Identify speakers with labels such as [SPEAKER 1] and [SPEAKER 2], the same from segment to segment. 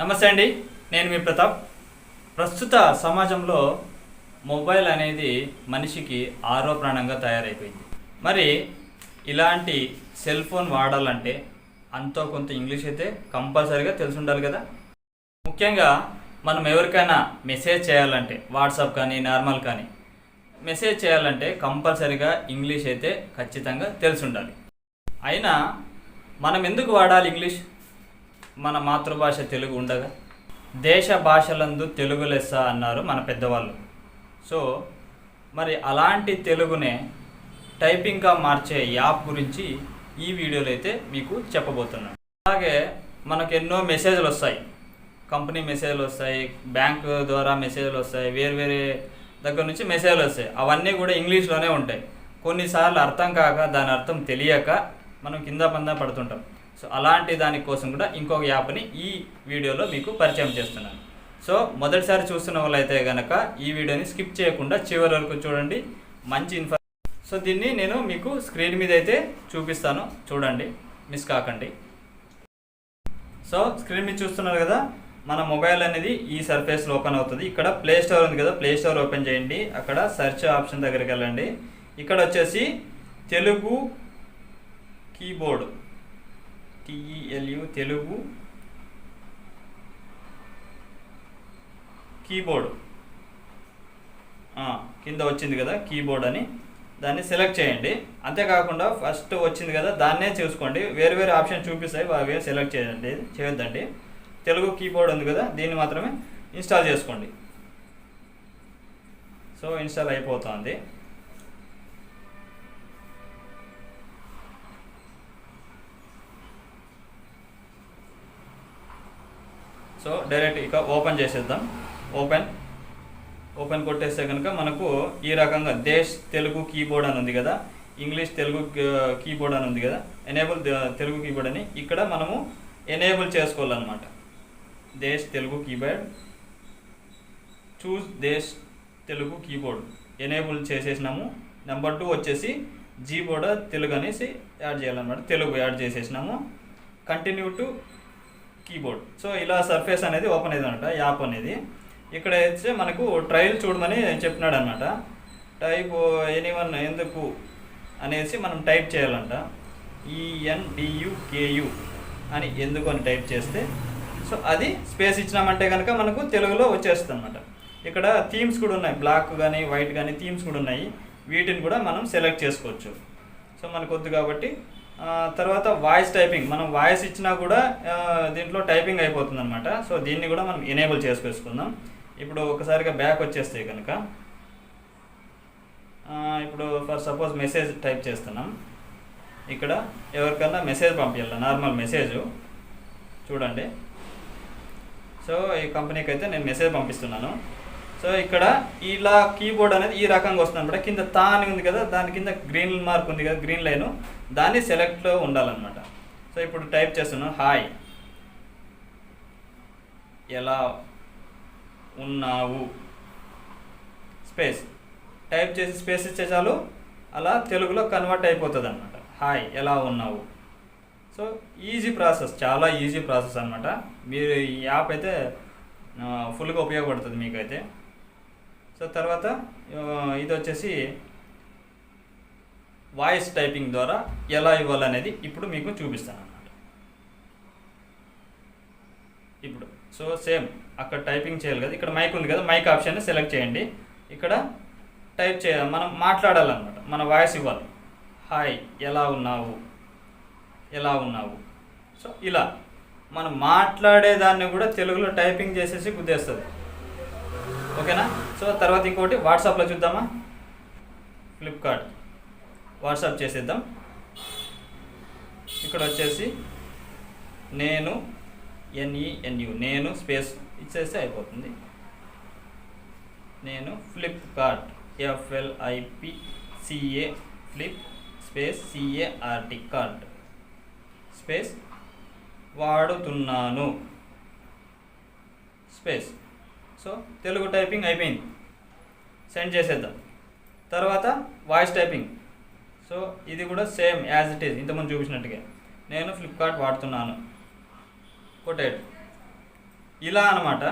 [SPEAKER 1] నమస్తే అండి నేను మీ ప్రతాప్. ప్రస్తుత సమాజంలో మొబైల్ అనేది మనిషికి ఆరో ప్రాణంగా తయారైపోయింది. మరి ఇలాంటి సెల్ ఫోన్ వాడాలంటే అంతో కొంత ఇంగ్లీష్ అయితే కంపల్సరీగా తెలిసి ఉండాలి కదా. ముఖ్యంగా మనం ఎవరికైనా మెసేజ్ చేయాలంటే వాట్సాప్ కానీ నార్మల్ కానీ మెసేజ్ చేయాలంటే కంపల్సరీగా ఇంగ్లీష్ అయితే ఖచ్చితంగా తెలిసి ఉండాలి. అయినా మనం ఎందుకు వాడాలి ఇంగ్లీష్? మన మాతృభాష తెలుగు ఉండగా దేశ భాషలందు తెలుగు లెస్స అన్నారు మన పెద్దవాళ్ళు. సో మరి అలాంటి తెలుగునే టైపింగ్గా మార్చే యాప్ గురించి ఈ వీడియోలో అయితే మీకు చెప్పబోతున్నాను. అలాగే మనకు ఎన్నో మెసేజ్లు వస్తాయి కంపెనీ మెసేజ్లు వస్తాయి బ్యాంక్ ద్వారా మెసేజ్లు వస్తాయి వేరు వేరే దగ్గర నుంచి మెసేజ్లు వస్తాయి అవన్నీ కూడా ఇంగ్లీష్లోనే ఉంటాయి. కొన్నిసార్లు అర్థం కాక దాని అర్థం తెలియక మనం కింద పంద పడుతుంటాం. సో అలాంటి దానికోసం కూడా ఇంకొక యాప్ని ఈ వీడియోలో మీకు పరిచయం చేస్తున్నాను. సో మొదటిసారి చూస్తున్న వాళ్ళైతే కనుక ఈ వీడియోని స్కిప్ చేయకుండా చివరి వరకు చూడండి. మంచి ఇన్ఫర్ సో దీన్ని నేను మీకు స్క్రీన్ మీద అయితే చూపిస్తాను. చూడండి. మిస్ కాకండి. సో స్క్రీన్ మీద చూస్తున్నారు కదా మన మొబైల్ అనేది ఈ సర్ఫేస్లో ఓపెన్ అవుతుంది. ఇక్కడ ప్లే స్టోర్ ఉంది కదా ప్లే స్టోర్ ఓపెన్ చేయండి. అక్కడ సెర్చ్ ఆప్షన్ దగ్గరికి వెళ్ళండి. ఇక్కడ వచ్చేసి Telugu keyboard. T E L U Telugu keyboard. కింద వచ్చింది కదా కీబోర్డ్ అని. దాన్ని సెలెక్ట్ చేయండి. అంతేకాకుండా ఫస్ట్ వచ్చింది కదా దాన్నే చూసుకోండి. వేరు వేరు ఆప్షన్ చూపిస్తాయి. అవి సెలెక్ట్ చేయండి. చేయొద్దండి. తెలుగు కీబోర్డ్ ఉంది కదా దీన్ని మాత్రమే ఇన్స్టాల్ చేసుకోండి. సో ఇన్స్టాల్ అయిపోతుంది. సో డైరెక్ట్ ఇక ఓపెన్ చేసేద్దాం. ఓపెన్. ఓపెన్ కొట్టేస్తే కనుక మనకు ఈ రకంగా దేశ్ తెలుగు కీబోర్డ్ అని ఉంది కదా. ఇంగ్లీష్ తెలుగు కీబోర్డ్ అని ఉంది కదా. ఎనేబుల్ తెలుగు కీబోర్డ్ అని ఇక్కడ మనము ఎనేబుల్ చేసుకోవాలన్నమాట. Desh Telugu keyboard. Choose Desh Telugu keyboard. Enable చేసేసినాము. Number two వచ్చేసి జీ బోర్డ్ తెలుగు అనేసి యాడ్ చేయాలన్నమాట. Telugu add చేసేసినాము. Continue to keyboard. So ఇలా సర్ఫేస్ అనేది ఓపెన్ అయింది అనమాట యాప్ అనేది. ఇక్కడ అయితే మనకు ట్రయల్ చూడమని చెప్పినాడు అనమాట టైప్ ఎనీవన్ ఎందుకు అనేసి మనం టైప్ చేయాలంట. ఈఎన్డియుకేయు అని ఎందుకు అని టైప్ చేస్తే సో అది స్పేస్ ఇచ్చినామంటే కనుక మనకు తెలుగులో వచ్చేస్తుంది అనమాట ఇక్కడ థీమ్స్ కూడా ఉన్నాయి బ్లాక్ కానీ వైట్ కానీ థీమ్స్ కూడా ఉన్నాయి. వీటిని కూడా మనం సెలెక్ట్ చేసుకోవచ్చు. సో మనకు వద్దు కాబట్టి తర్వాత వాయిస్ టైపింగ్ మనం వాయిస్ ఇచ్చినా కూడా దీంట్లో టైపింగ్ అయిపోతుంది అనమాట సో దీన్ని కూడా మనం ఎనేబుల్ చేసుకొచ్చుకుందాం. ఇప్పుడు ఒకసారిగా బ్యాక్ వచ్చేస్తే కనుక ఇప్పుడు ఫర్ సపోజ్ మెసేజ్ టైప్ చేస్తున్నాం. ఇక్కడ ఎవరికన్నా మెసేజ్ పంపించాల నార్మల్ మెసేజ్ చూడండి. సో ఈ కంపెనీకి అయితే నేను మెసేజ్ పంపిస్తున్నాను. సో ఇక్కడ ఇలా కీబోర్డ్ అనేది ఈ రకంగా వస్తుంది అనమాట కింద తా అని ఉంది కదా దాని కింద గ్రీన్ మార్క్ ఉంది కదా గ్రీన్ లైన్. దాన్ని సెలెక్ట్లో ఉండాలన్నమాట. సో ఇప్పుడు టైప్ చేస్తున్నాను హాయ్. ఎలా ఉన్నావు? స్పేస్. టైప్ చేసి స్పేస్ ఇచ్చే చాలు అలా తెలుగులో కన్వర్ట్ అయిపోతుంది అనమాట హాయ్ ఎలా ఉన్నావు? సో ఈజీ ప్రాసెస్ చాలా ఈజీ ప్రాసెస్ అనమాట మీరు ఈ యాప్ అయితే ఫుల్గా ఉపయోగపడుతుంది మీకైతే. సో తర్వాత ఇది వచ్చేసి వాయిస్ టైపింగ్ ద్వారా ఎలా ఇవ్వాలనేది ఇప్పుడు మీకు చూపిస్తాను అన్నమాట ఇప్పుడు సో సేమ్ అక్కడ టైపింగ్ చేయాలి కదా ఇక్కడ మైక్ ఉంది కదా మైక్ ఆప్షన్ సెలెక్ట్ చేయండి. ఇక్కడ టైప్ చేయాలి మనం మాట్లాడాలన్నమాట మన వాయిస్ ఇవ్వాలి. హాయ్ ఎలా ఉన్నావు? ఎలా ఉన్నావు? సో ఇలా మనం మాట్లాడేదాన్ని కూడా తెలుగులో టైపింగ్ చేసేసి గుద్దేస్తుంది. ఓకేనా? సో తర్వాత ఇంకోటి వాట్సాప్లో చూద్దామా? ఫ్లిప్కార్ట్. వాట్సాప్ చేసేద్దాం. ఇక్కడ వచ్చేసి నేను ఎన్ఈఎన్యు నేను స్పేస్ ఇచ్చేస్తే అయిపోతుంది. నేను Flipkart. F L I P C A flip space C A R T cart space వాడుతున్నాను. స్పేస్. సో తెలుగు టైపింగ్ అయిపోయింది. సెండ్ చేసేద్దాం. తర్వాత వాయిస్ టైపింగ్. సో ఇది కూడా సేమ్ యాజ్ ఇట్ ఈజ్. ఇంతకుముందు చూపించినట్టుగా. నేను ఫ్లిప్కార్ట్ వాడుతున్నాను. కొట్టేయడం ఇలా అనమాట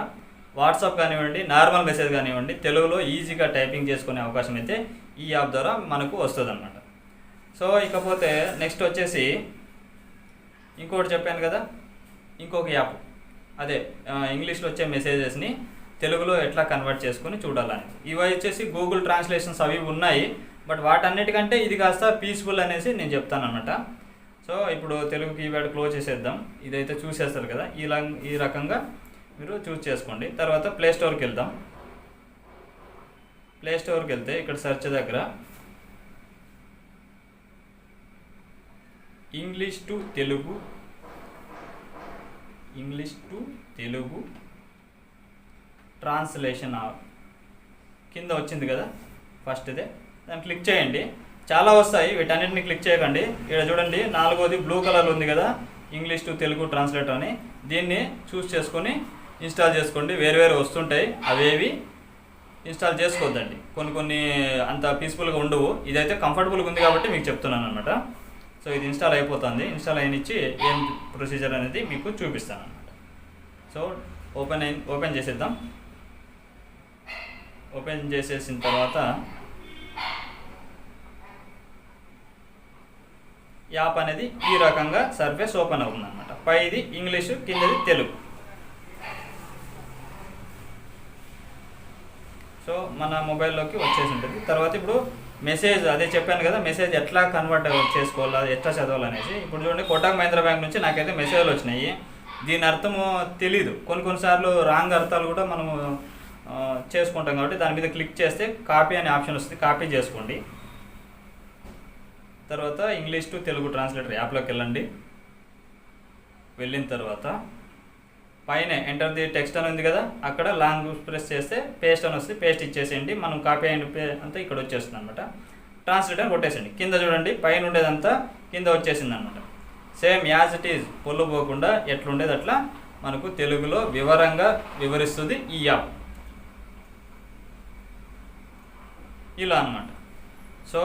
[SPEAKER 1] వాట్సాప్ కానివ్వండి నార్మల్ మెసేజ్ కానివ్వండి తెలుగులో ఈజీగా టైపింగ్ చేసుకునే అవకాశం అయితే ఈ యాప్ ద్వారా మనకు వస్తుంది అనమాట సో ఇకపోతే నెక్స్ట్ వచ్చేసి ఇంకోటి చెప్పాను కదా. ఇంకొక యాప్. అదే ఇంగ్లీష్లో వచ్చే మెసేజెస్ని తెలుగులో ఎట్లా కన్వర్ట్ చేసుకొని చూడాలని. ఇవి వచ్చేసి గూగుల్ ట్రాన్స్లేషన్స్ అవి ఉన్నాయి బట్ వాటన్నిటికంటే ఇది కాస్త పీస్ఫుల్ అనేసి నేను చెప్తాను అనమాట సో ఇప్పుడు తెలుగు కీప్యాడ్ క్లోజ్ చేసేద్దాం. ఇదైతే చూసేస్తారు కదా ఇలా ఈ రకంగా మీరు చూస్ చేసుకోండి. తర్వాత ప్లే స్టోర్కి వెళ్దాం ప్లే స్టోర్కి వెళ్తే ఇక్కడ సెర్చ్ దగ్గర English to Telugu English to Telugu translation off కింద వచ్చింది కదా ఫస్ట్దే దాన్ని క్లిక్ చేయండి. చాలా వస్తాయి వీటన్నిటిని క్లిక్ చేయకండి. ఇక్కడ చూడండి నాలుగోది బ్లూ కలర్ ఉంది కదా ఇంగ్లీష్ టు తెలుగు ట్రాన్స్లేటర్ అని. దీన్ని చూస్ చేసుకొని ఇన్స్టాల్ చేసుకోండి. వేరు వేరు వస్తుంటాయి అవేవి ఇన్స్టాల్ చేసుకోవద్దండి. కొన్ని కొన్ని అంత పీస్ఫుల్గా ఉండవు. ఇదైతే కంఫర్టబుల్గా ఉంది కాబట్టి మీకు చెప్తున్నాను అనమాట సో ఇది ఇన్స్టాల్ అయిపోతుంది. ఇన్స్టాల్ అయినిచ్చి ఏం ప్రొసీజర్ అనేది మీకు చూపిస్తాను అనమాట సో ఓపెన్ అయి ఓపెన్ చేసేద్దాం. ఓపెన్ చేసేసిన తర్వాత యాప్ అనేది ఈ రకంగా సర్ఫేస్ ఓపెన్ అవుతుంది అనమాట పైది ఇంగ్లీషు కిందది తెలుగు. సో మన మొబైల్లోకి వచ్చేసి ఉంటుంది. తర్వాత ఇప్పుడు మెసేజ్ అదే చెప్పాను కదా మెసేజ్ ఎట్లా కన్వర్ట్ చేసుకోవాలా ఎట్లా చదవాలనేసి. ఇప్పుడు చూడండి కోటాక్ మహేంద్ర బ్యాంక్ నుంచి నాకైతే మెసేజ్లు వచ్చినాయి. దీని అర్థము తెలీదు. కొన్ని కొన్నిసార్లు రాంగ్ అర్థాలు కూడా మనము చేసుకుంటాం కాబట్టి దాని మీద క్లిక్ చేస్తే కాపీ అనే ఆప్షన్ వస్తుంది. కాపీ చేసుకోండి. తర్వాత ఇంగ్లీష్ టు తెలుగు ట్రాన్స్లేటర్ యాప్లోకి వెళ్ళండి. వెళ్ళిన తర్వాత పైన ఎంటర్ ది టెక్స్ట్ అని ఉంది కదా అక్కడ లాంగ్ ప్రెస్ చేస్తే పేస్ట్ అని వస్తుంది. పేస్ట్ ఇచ్చేసేయండి. మనం కాపీ అండ్ పే అంతా ఇక్కడ వచ్చేస్తుంది అనమాట ట్రాన్స్లేటర్ కొట్టేసండి కింద చూడండి పైన ఉండేదంతా కింద వచ్చేసింది అనమాట సేమ్ యాజ్ ఇట్ ఈజ్ పొల్లు పోకుండా ఎట్లుండేది అట్లా మనకు తెలుగులో వివరంగా వివరిస్తుంది ఈ యాప్. ఇలా అన్నమాట. సో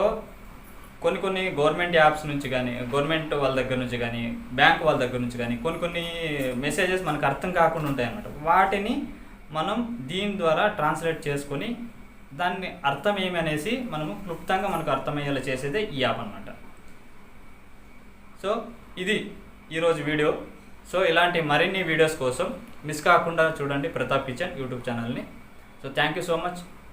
[SPEAKER 1] కొన్ని కొన్ని గవర్నమెంట్ యాప్స్ నుంచి కానీ గవర్నమెంట్ వాళ్ళ దగ్గర నుంచి కానీ బ్యాంక్ వాళ్ళ దగ్గర నుంచి కానీ కొన్ని కొన్ని మెసేజెస్ మనకు అర్థం కాకుండా ఉంటాయి అన్నమాట వాటిని మనం దీని ద్వారా ట్రాన్స్లేట్ చేసుకొని దాన్ని అర్థం ఏమనేసి మనము క్లుప్తంగా మనకు అర్థమయ్యేలా చేసేదే ఈ యాప్ అనమాట సో ఇది ఈరోజు వీడియో. సో ఇలాంటి మరిన్ని వీడియోస్ కోసం మిస్ కాకుండా చూడండి ప్రతాప్ కిచెన్ యూట్యూబ్ ఛానల్ని. So thank you so much.